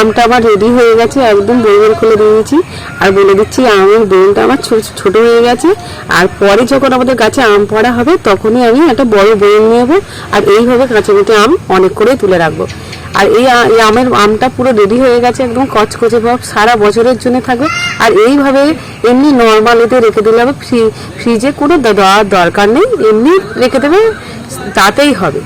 আমটা আমার রেডি হয়ে গেছে, একদম বইয়ের খুলে দিয়েছি। আর বলে দিচ্ছি, আমের বেলটা আমার ছোট হয়ে গেছে। আর পরে যখন আমাদের গাছে আম পড়া হবে, তখনই আমি একটা বড় বইয়ে নিয়ে যাব আর এইভাবে কাঁচাকুচি আম অনেক করে তুলে রাখব। আর এই আমের আমটা পুরো রেডি হয়ে গেছে, একদম কচকচে ভাব, সারা বছরের জন্য থাকবে। আর এইভাবে এমনি নর্মাল এতে রেখে দিলে হবে ফ্রি ফ্রিজে কোনো দেওয়ার দরকার নেই। এমনি রেখে দেবে, তাতেই হবে।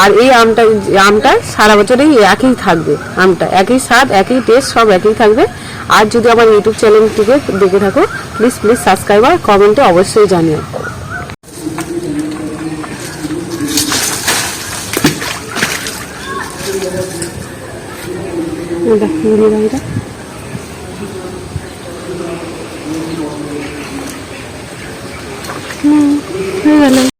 আর এই আমটা আমটা সারা বছরই একই থাকবে আমটা। একই স্বাদ একই টেস্ট সব একই থাকবে। আর যদি আমার ইউটিউব চ্যানেলটিকে দেখে থাকো প্লিজ প্লিজ সাবস্ক্রাইব আর কমেন্টে অবশ্যই জানিও। হুম, হয়ে গেল।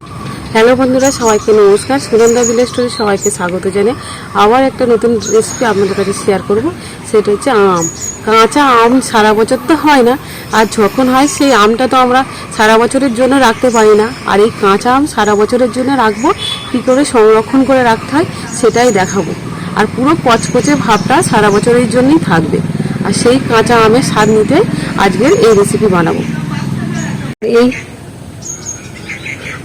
হ্যালো বন্ধুরা, সবাইকে নমস্কার। সুগন্ধা ভিলেজ স্টোরি সবাইকে স্বাগত জানাই আবার একটা নতুন রেসিপি আপনাদের কাছে শেয়ার করব। সেটা হচ্ছে আম। কাঁচা আম সারা বছর তো হয় না, আর যখন হয় সেই আমটা তো আমরা সারা বছরের জন্য রাখতে পারি না। আর এই কাঁচা আম সারা বছরের জন্য রাখব, কী করে সংরক্ষণ করে রাখতে হয় সেটাই দেখাবো। আর পুরো কচকচে ভাবটা সারা বছরের জন্যই থাকবে। আর সেই কাঁচা আমের স্বাদ নিতে আজকের এই রেসিপি বানাবো। এই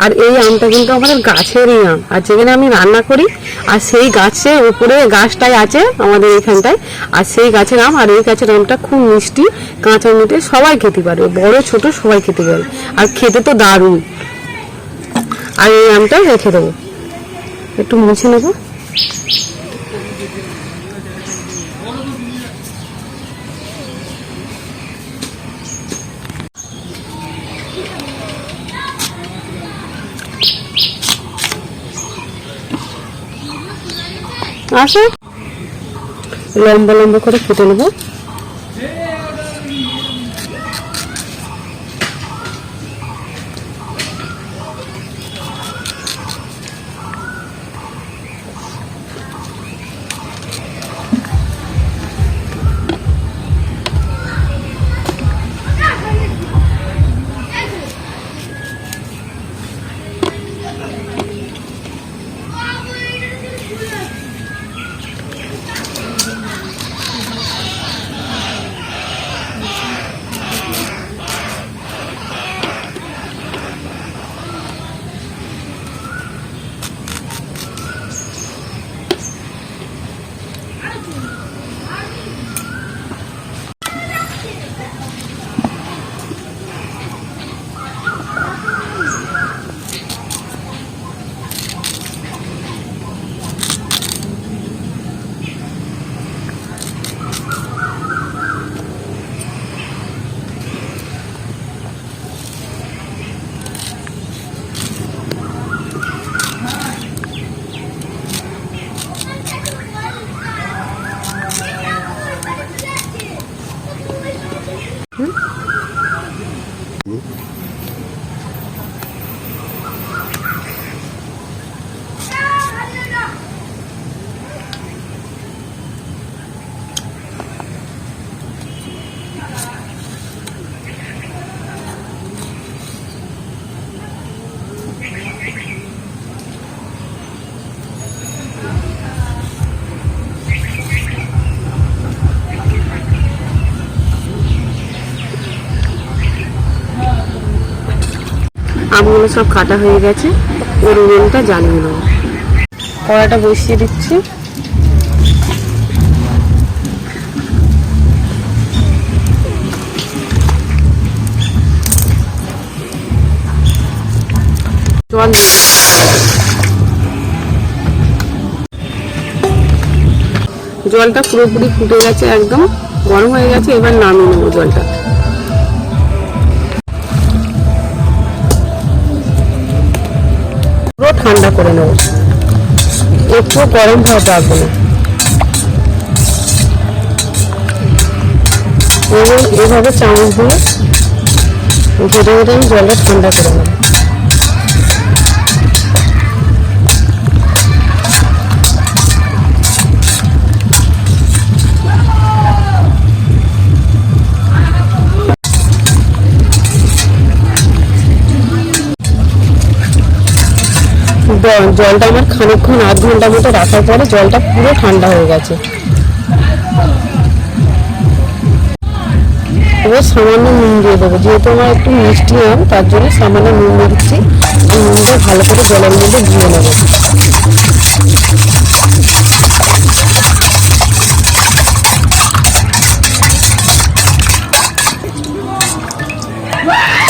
আর এই আমটা কিন্তু আমাদের গাছেরই আম। আর যেখানে আমি রান্না করি, আর সেই গাছে উপরে গাছটাই আছে আমাদের এখানটায় আর সেই গাছের আম আর এই গাছের আমটা খুব মিষ্টি, কাঁচা মিটে সবাই খেতে পারবে বড়, ছোট সবাই খেতে পারবে আর খেতে তো দারুণ। আর এই আমটা রেখে দেবো। একটু মুছে নেব? আসো। লম্বা লম্বা করে ফুটে নেব। Mm-hmm. আমগুলো সব কাটা হয়ে গেছে। ওর উনুনটা জ্বালিয়ে নেব কড়াটা বসিয়ে দিচ্ছি। জল জলটা পুরোপুরি ফুটে গেছে একদম। গরম হয়ে গেছে, এবার নামিয়ে নেব জলটা। পুরো ঠান্ডা করে নেব। একটু গরম ভাব রাখব না। এভাবে চামচ দিয়ে ধীরে ধীরে আমি জলটা ঠান্ডা করে নেব। জলটা আমার খানিকক্ষণ, আধ ঘণ্টা মতো রাখার পরে জলটা পুরো ঠান্ডা হয়ে গেছে। এবার সামান্য নুন দিয়ে দেবো। যেহেতু আমার একটু মিষ্টি আম, তার জন্য সামান্য নুন দিয়ে দিচ্ছি। এই নুনটা ভালো করে জলের মধ্যে ধুয়ে নেব।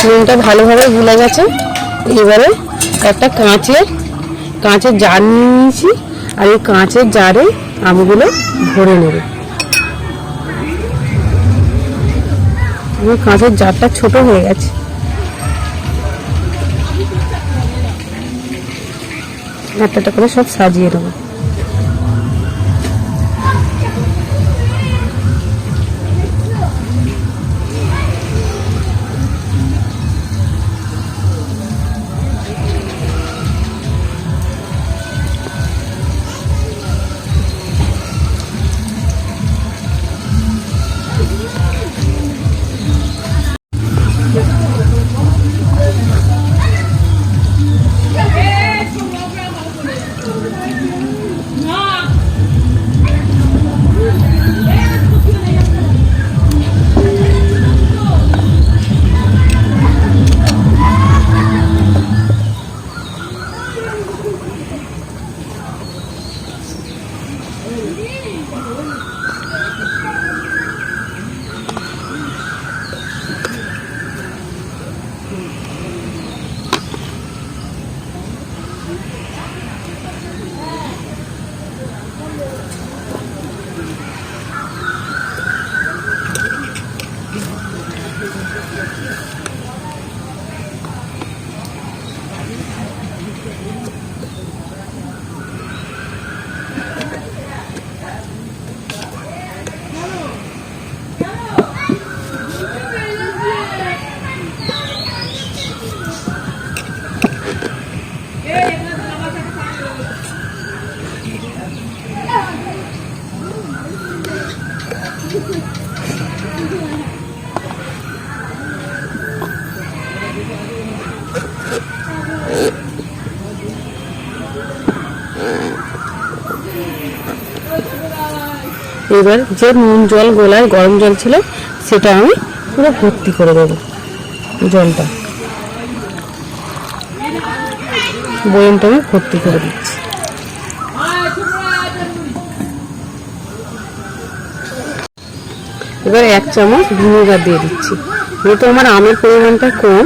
নুনটা ভালোভাবে গুলে গেছে। এবারে একটা কাঁচের কাঁচের জার নিয়ে নিয়েছি, আর এই কাঁচের জারে আমগুলো ভরে নেবে। কাঁচের জারটা ছোট হয়ে গেছে। একটা করে সব সাজিয়ে দেবো এবার যে নুন জল গোলায় গরম জল ছিল, সেটা আমি পুরো ভর্তি করে দেবো জলটা। বয়মটা আমি ভর্তি করে দিচ্ছি। এবার এক চামচ ভিনেগার দিয়ে দিচ্ছি। যেহেতু আমার আমের পরিমাণটা কম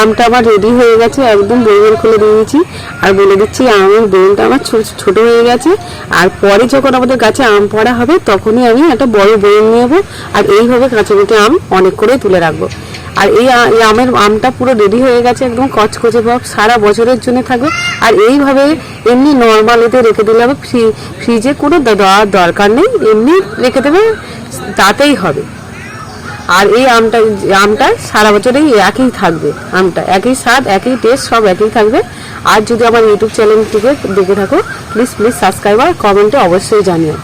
আমটা আমার রেডি হয়ে গেছে, একদম বইয়ের খুলে দিয়েছি। আর বলে দিচ্ছি, আমের বেলটা আমার ছোট ছোট হয়ে গেছে। আর পরে যখন আমাদের গাছে আম পড়া হবে, তখনই আমি একটা বড় বইয়ের নেব। আর এইভাবে কাঁচাকুচি আম অনেক করে তুলে রাখব। আর এই আমের আমটা পুরো রেডি হয়ে গেছে, একদম কচকচে ভাব, সারা বছরের জন্য থাকবে। আর এইভাবে এমনি নর্মাল এতে রেখে দিলে হবে ফ্রি ফ্রিজে কোনো দেওয়ার দরকার নেই। এমনি রেখে দেবে, তাতেই হবে। আর এই আমটা আমটা সারা বছরেই একই থাকবে, আমটা। একই স্বাদ, একই টেস্ট সব একই থাকবে। আর যদি আমার ইউটিউব চ্যানেলটিকে দেখে থাকো প্লিজ প্লিজ সাবস্ক্রাইব আর কমেন্টে অবশ্যই জানিও।